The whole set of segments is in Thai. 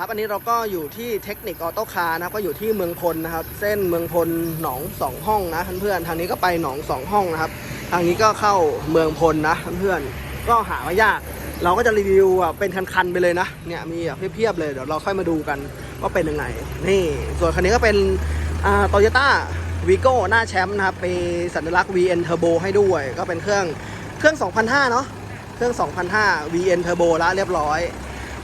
ครับอันนี้เราก็อยู่ที่เทคนิคออโต้คาร์นะครับก็อยู่ที่เมืองพลนะครับ เส้นเมืองพลหนองสองห้องนะเพื่อนๆทางนี้ก็ไปหนองสองห้องนะครับ ทางนี้ก็เข้าเมืองพลนะเพื่อนๆก็หาไม่ยาก เราก็จะรีวิวเป็นคันๆไปเลยนะเนี่ยมีเพียบๆเลยเดี๋ยวเราค่อยมาดูกันว่าเป็นยังไงนี่ส่วนคันนี้ก็เป็นโตโยต้าวีโก้หน้าแชมป์นะครับมีสัญลักษณ์ VN Turbo ให้ด้วยก็เป็นเครื่องเครื่อง 2005 เนาะเครื่อง 2005 VN Turbo แล้วเรียบร้อย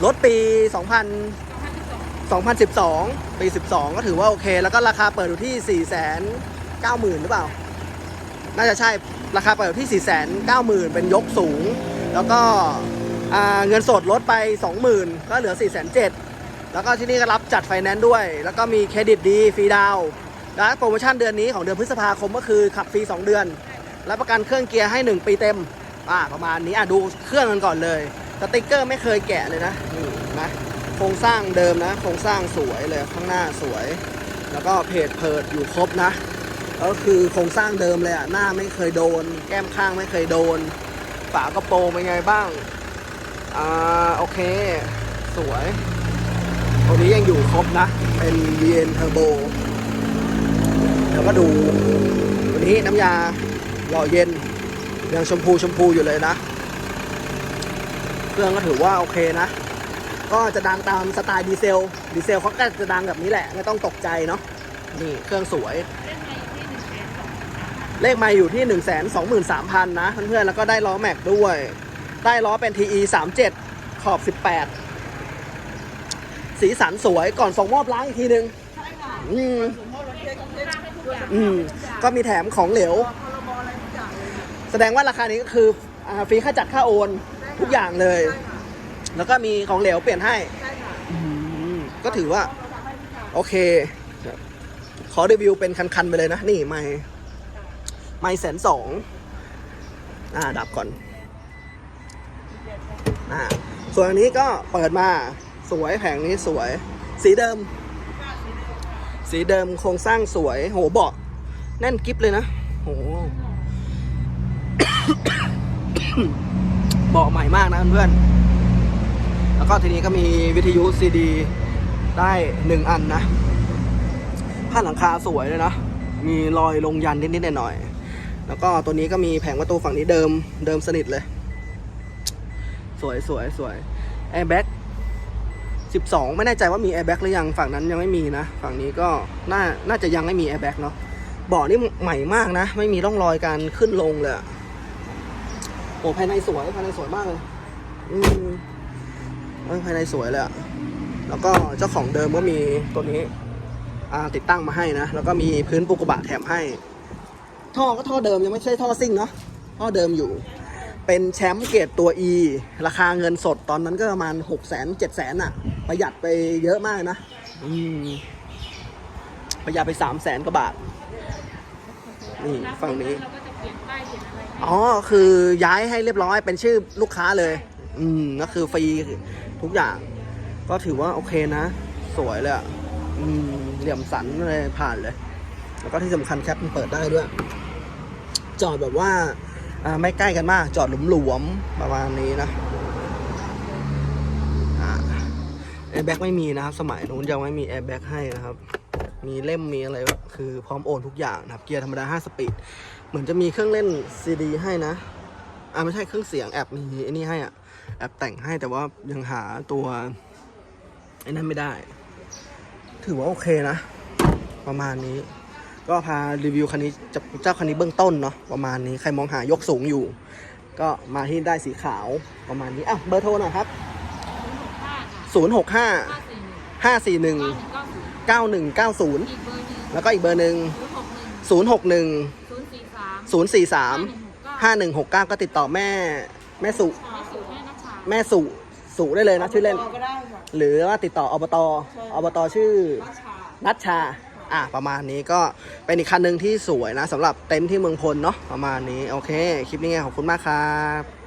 รถปี 2000 2012 ปี 12 ก็ถือว่าโอเค แล้วก็ราคาเปิดอยู่ที่ 4 9 0 0 0 0หรือเปล่า น่าจะใช่ ราคาเปิดอยู่ที่ 4 9 0 0 0 0 เป็นยกสูง แล้วก็เงินสดลดไป 20,000 ก็เหลือ 4 7 0 0 0แล้วก็ที่นี่ก็รับจัดไฟแนนซ์ด้วย แล้วก็มีเครดิตดีฟรีดาวน์และโปรโมชั่นเดือนนี้ของเดือนพฤษภาคมก็คือขับฟรี 2 เดือนและประกันเครื่องเกียร์ให้ 1 ปีเต็ม อ่าประมาณนี้อะดูเครื่องกันก่อนเลย สติกเกอร์ไม่เคยแกะเลยนะ ครงสร้างเดิมนะ โครงสร้างสวยเลยข้างหน้าสวย แล้วก็เพจเพิดอยู่ครบนะ ก็คือโครงสร้างเดิมเลยอะหน้าไม่เคยโดน แก้มข้างไม่เคยโดน ฝากระโปรงเป็นไงบ้าง อ่าโอเค สวยตัวนี้ยังอยู่ครบนะ เป็น VN Turbo แล้วก็ดูวันนี้น้ำยาหล่อเย็นยังชมพูชมพูอยู่เลยนะ เครื่องก็ถือว่าโอเคนะ ก็จะดังตามสไตล์ดีเซล ดีเซลเขาก็จะดังแบบนี้แหละ ไม่ต้องตกใจเนาะ นี่ เครื่องสวย เลขมาอยู่ที่ 1 2 3 0 0 0 นะ เพื่อนๆ แล้วก็ได้ล้อแม็กด้วย ได้ล้อเป็น TE 37 ขอบ 18 สีสันสวย ก่อนส่งมอบล้างอีกทีนึงใช่ค่ะอืมสมมติรถเช็คเช็คทุกอย่างอืม ก็มีแถมของเหลว แสดงว่าราคานี้ก็คือฟรีค่าจัดค่าโอนทุกอย่างเลย แล้วก็มีของเหลวเปลี่ยนให้ใช่ค่ะอืมก็ถือว่าเราทำให้ทุกอย่างโอเค ขอรีวิวเป็นคันๆไปเลยนะ นี่ไม่ไม่แสนสองอ่า ดับก่อน อ่า ส่วนอันนี้ก็เปิดมาสวยแผงนี้สวย สีเดิม สีเดิมโครงสร้างสวย โหเบาะแน่นกิฟเลยนะ โหเบาะใหม่มากนะเพื่อนๆ แล้วก็ทีนี้ก็มีวิทยุซีดีได้หนึ่งอันนะผ้าหลังคาสวยเลยนะ มีรอยลงยันนิดๆหน่อยๆแล้วก็ตัวนี้ก็มีแผงประตูฝั่งนี้เดิมเดิมสนิทเลย สวยสวยสวยแอร์แบ็กสิบสองไม่แน่ใจว่ามีแอร์แบ็กหรือยังฝั่งนั้นยังไม่มีนะ ฝั่งนี้ก็น่าน่าจะยังไม่มีแอร์แบ็กเนาะเบาะนี่ใหม่มากนะ ไม่มีร่องรอยการขึ้นลงเลยโอ้ภายในสวยภายในสวยมากเลย อืม ภายในสวยเลยอะแล้วก็เจ้าของเดิมก็มีตัวนี้ติดตั้งมาให้นะ แล้วก็มีพื้นปูกระบะแถมให้ ท่อก็ท่อเดิมยังไม่ใช่ท่อซิ่งเนาะท่อเดิมอยู่ เป็นแชมป์เกรดตัว E ราคาเงินสดตอนนั้นก็ประมาณ6 0 0 0 0 7 0 0 0 0อะประหยัดไปเยอะมากนะอืมประหยัดไป3 0 0แสนกว่าบาท นี่ฝั่งนี้อ๋อ คือย้ายให้เรียบร้อยเป็นชื่อลูกค้าเลย อืมก็คือฟรี ทุกอย่าง ก็ถือว่าโอเคนะ สวยเลยอะอืมเหลี่ยมสันเลยผ่านเลย แล้วก็ที่สำคัญแคปมันเปิดได้ด้วย จอดแบบว่าอ่าไม่ใกล้กันมาก จอดหลวมๆประมาณนี้นะแอร์แบ็กไม่มีนะครับ สมัยนู้นยังไม่มีแอร์แบ็กให้นะครับ มีเล่มมีอะไรคือพร้อมโอนทุกอย่างนะครับ เกียร์ธรรมดา 5 สปีด เหมือนจะมีเครื่องเล่นซีดีให้นะ อ่าไม่ใช่เครื่องเสียงแอบมีไอ้นี่ให้อะ แอบแต่งให้แต่ว่ายังหาตัวไอ้นั่นไม่ได้ ถือว่าโอเคนะ ประมาณนี้ ก็พารีวิวคันนี้จะเจ้าคันนี้เบื้องต้นเนาะประมาณนี้ใครมองหายกสูงอยู่ ก็มาที่ได้สีขาวประมาณนี้อะเบอร์โทรหน่อยครับห้าค่ะ065ห้าสี่หนึ่ง541เก้าหนึ่งเก้าศูนย์9190อีกเบอร์หนึ่งแล้วก็อีกเบอร์หนึ่งศูนย์หกหนึ่ง061ศูนย์สี่สาม043ห้าหนึ่งหกเก้า5169 ก็ติดต่อแม่แม่สุ แม่สูตรแม่นัชชาแม่สุสุได้เลยนะชื่อเล่น ก็ได้ค่ะ หรือว่าติดต่ออบตอบตชื่อราชา นัชชา อะ ประมาณนี้ก็เป็นอีกคันหนึ่งที่สวยนะสำหรับเต็นท์ที่เมืองพลเนาะประมาณนี้ โอเค คลิปนี้ไงขอบคุณมากครับ